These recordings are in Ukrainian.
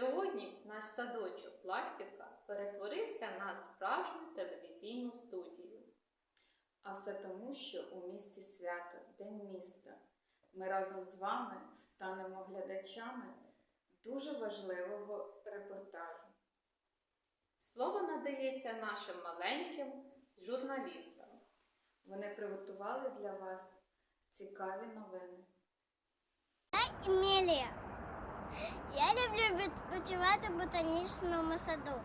Сьогодні наш садочок Ластівка перетворився на справжню телевізійну студію. А все тому, що у місті свято, День міста. Ми разом з вами станемо глядачами дуже важливого репортажу. Слово надається нашим маленьким журналістам. Вони приготували для вас цікаві новини. Емілія. Я люблю відпочивати в ботанічному саду.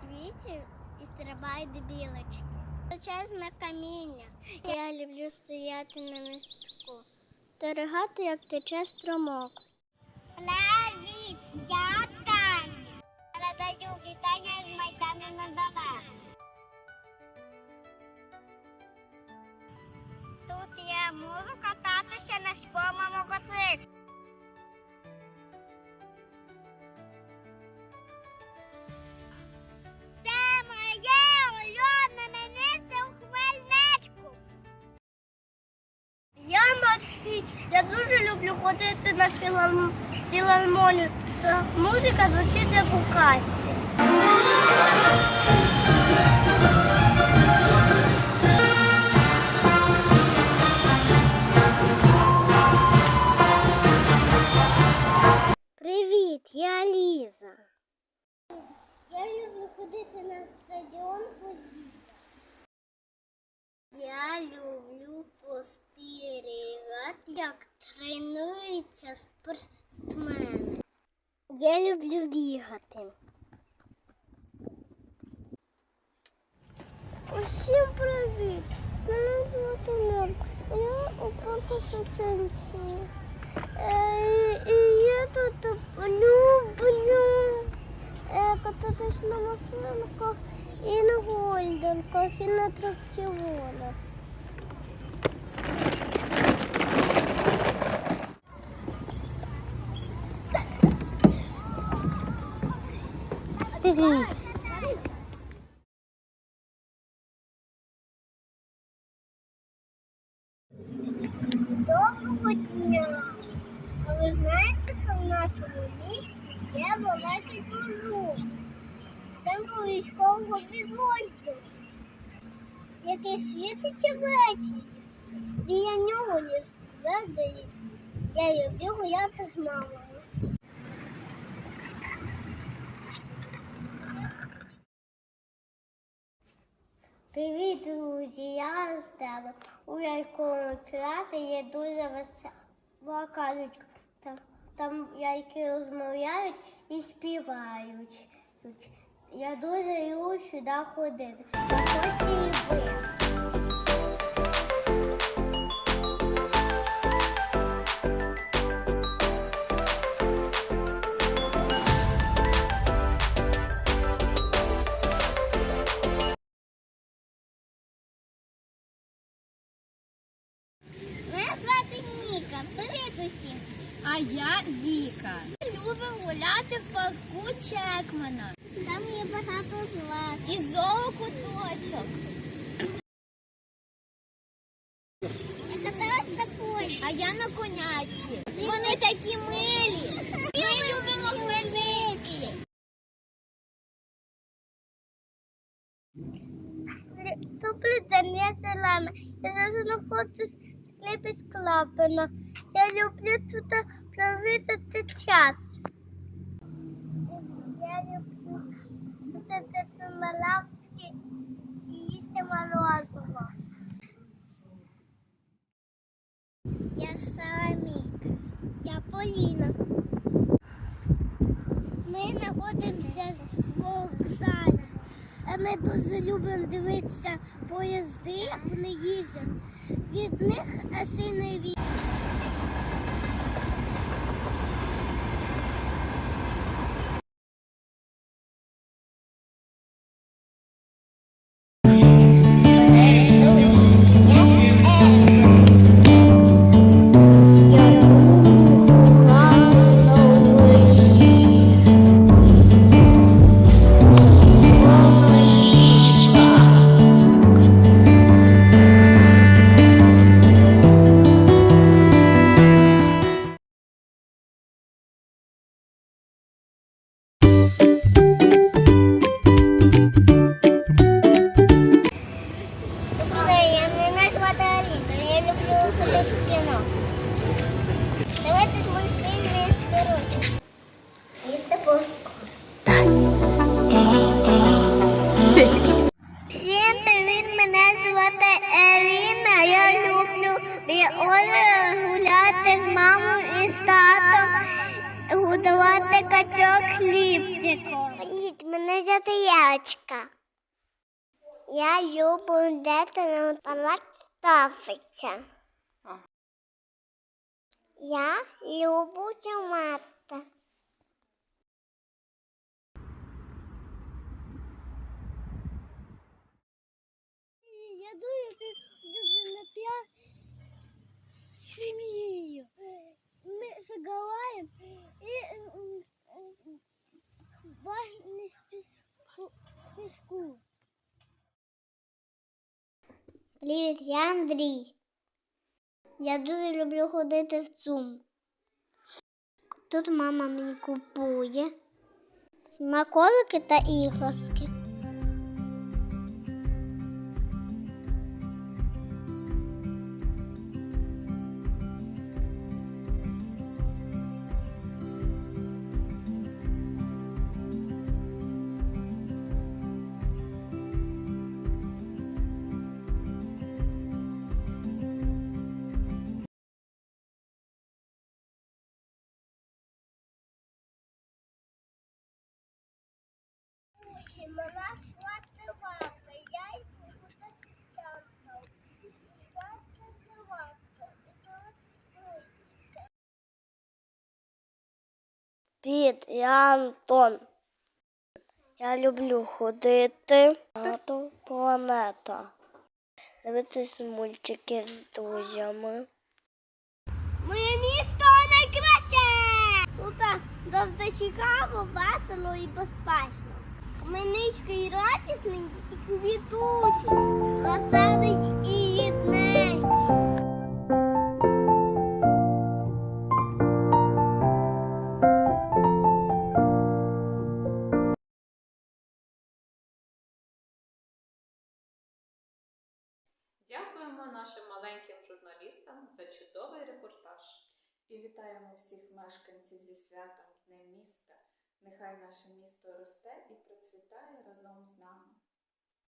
Квітів і стрибають білочки. Величезне каміння. Я люблю стояти на містку. Торигати, як тече струмок. Привіт, я Таня. Передаю вітання з Майдану на Дала. Тут я можу кататися на своєму мотоциклі. Я дуже люблю ходити на філарм- філармонію. Та музика звучить як у касі. Привіт, я Ліза. Я люблю ходити на стадіон Я люблю спостерігати, як тренуються спортсмени. Я люблю бігати. Усім привіт! Мене звати Норм. Я у парку Шевченці. Е, І я тут люблю е, кататись на машинках і на гольдерках, і на трактіонах. Доброго дня! А ви знаєте, що в нашому місті є великий дожух, символ військового підрозділу, який світиться ввечері. Біля нього є ведері. Я люблю гуляти з мамою. Привіт, друзі! Я з тебе. У яйковому театрі є дуже весела казочка. Там, там яйки розмовляють і співають. Я дуже люблю сюди ходити. Заходьте і ви. А я Віка. Любимо гуляти в парку Чекмана. Там є багато звар. І зоокуточок. А я на конячці. Вони такі милі. Ми любимо хмельниці. День, я Селена. Я зараз знаходжусь в кліпі з Я люблю тут провідати час. Я люблю сидіти на лавці і їсти морозиво. Я Самік. Я Поліна. Ми знаходимося в вокзалі. А Ми дуже любимо дивитися поїзди, вони їздять. Від них сильний вітер. з мамою і з татом годувати качок хлібчиком. Дід, мене звати Ялочка. Я люблю дитину палац ставиться. Я люблю мати. Привіт, я Андрій. Я дуже люблю ходити в ЦУМ. Тут мама мені купує смаколики та іграшки. Мене звати Вака, я чампав. Звати Вака, Привіт, я Антон. Я люблю ходити на планета. Дивитися мультики з друзями. Моє місто найкраще! Тут завжди цікаво, весело і безпечно. Хмельницький радісний і квітучий, веселий і рідненький. Дякуємо нашим маленьким журналістам за чудовий репортаж. І вітаємо всіх мешканців зі святом Днем міста. Нехай наше місто росте і процвітає разом з нами.